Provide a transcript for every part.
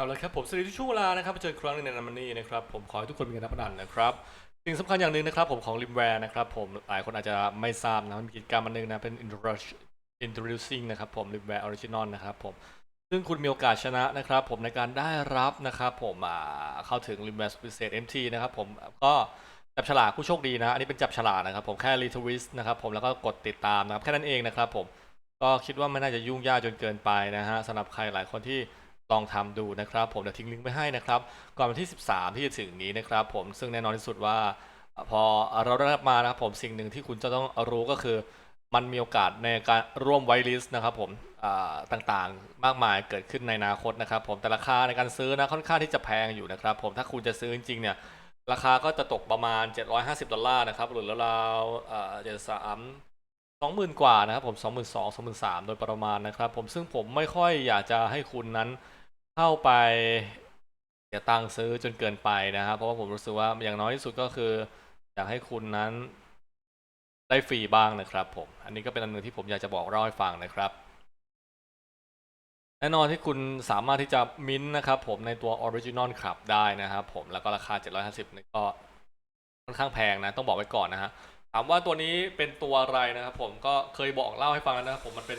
เอาละครับผมสวัสดีทุกช่วงเวลานะครับเจอครั้งหนึงในนันมันนี่นะครับผมขอให้ทุกคนมีกันนับนันนะครับสิ่งสำคัญอย่างหนึ่งนะครับผมของริมแวร์นะครับผมหลายคนอาจจะไม่ทราบนะมันมีกิจกรรมอันหนึงนะเป็น introduce- introducing นะครับผมริมแวร์ออริจินอลนะครับผมซึ่งคุณมีโอกาสชนะนะครับผมในการได้รับนะครับผมอ่าเข้าถึงริมแวร์พิเศษ MT นะครับผมก็จับฉลากผู้โชคดีนะอันนี้เป็นจับฉลากนะครับผมแค่รีทวิสนะครับผมแล้วก็กดติดตามนะครับแค่นั้นเองนะครับผมก็คิดว่าไม่น่าจะยุ่งยากจนเกินไปนะฮะสำหรับใครหลายคนที่ ลองทำดูนะครับ ผมเดี๋ยวทิ้งลิงก์ไว้ให้นะครับ ก่อนวันที่ 13 ที่จะถึงนี้นะครับ ผมซึ่งแน่นอนที่สุดว่า พอเราได้รับมานะครับผมสิ่งหนึ่งที่คุณจะต้องรู้ก็คือ มันมีโอกาสในการร่วมไวลิสต์นะครับผมต่างๆมากมายเกิดขึ้นในอนาคตนะครับ ผมแต่ราคาในการซื้อนะค่อนข้างที่จะแพงอยู่นะครับ ผมถ้าคุณจะซื้อจริงๆเนี่ยราคาก็จะตกประมาณ 750 ดอลลาร์นะครับหรือราวๆเอ่อเจ็ดสามสองหมื่นกว่านะครับผมสองหมื่นสองสองหมื่นสามโดยประมาณนะครับ ผมซึ่งผมไม่ค่อยอยากจะให้คุณนั้น เข้าไปเสียตังค์ซื้อจนเกินไปนะครับ เพราะว่าผมรู้สึกว่าอย่างน้อยที่สุดก็คือ อยากให้คุณนั้นได้ฟรีบ้างนะครับผม อันนี้ก็เป็นอันหนึ่งที่ผมอยากจะบอกเล่าให้ฟังนะครับ แน่นอนที่คุณสามารถที่จะมิ้นท์นะครับผมในตัว Original Club ได้นะครับผมแล้วก็ราคา 750นี่ก็ค่อนข้างแพงนะ ต้องบอกไว้ก่อนนะฮะถามว่าตัวนี้เป็นตัวอะไรนะครับผมก็เคยบอกเล่าให้ฟังแล้วนะครับผมมันเป็น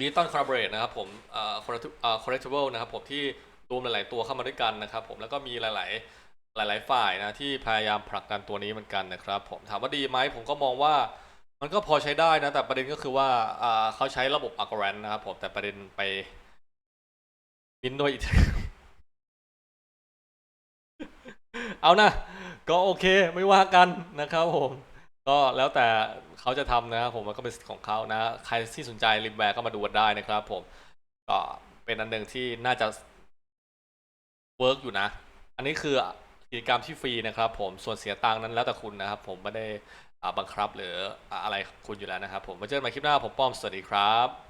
ดิจิตอลคอร์บเรทนะครับผมเอ่อ correct- เอ่อ correctable นะครับผมที่รวมหลาย ๆ ตัวเข้ามาด้วยกันนะครับผมแล้วก็มีหลาย ๆ หลาย ๆ ฝ่ายนะที่พยายามผลักดันตัวนี้เหมือนกันนะครับผมถามว่าดีไหมผมก็มองว่ามันก็พอใช้ได้นะแต่ประเด็นก็คือว่าเขาใช้ระบบ a l g o r a n นะครับผมแต่ประเด็นไปบินด้วยอีกเอานะ ก็โอเคไม่ว่ากันนะครับผม ก็แล้วแต่เขาจะทำนะครับผมมันก็เป็นสิทธิ์ของเขานะ ใครที่สนใจริมแวร์ก็มาดูกันได้นะครับผมก็เป็นอันหนึ่งที่น่าจะเวิร์กอยู่นะ อันนี้คือกิจกรรมที่ฟรีนะครับผมส่วนเสียตังค์นั้นแล้วแต่คุณนะครับผมไม่ได้บังคับหรืออะไรคุณอยู่แล้วนะครับผมมาเจอกันใหม่คลิปหน้าผมป้อมสวัสดีครับ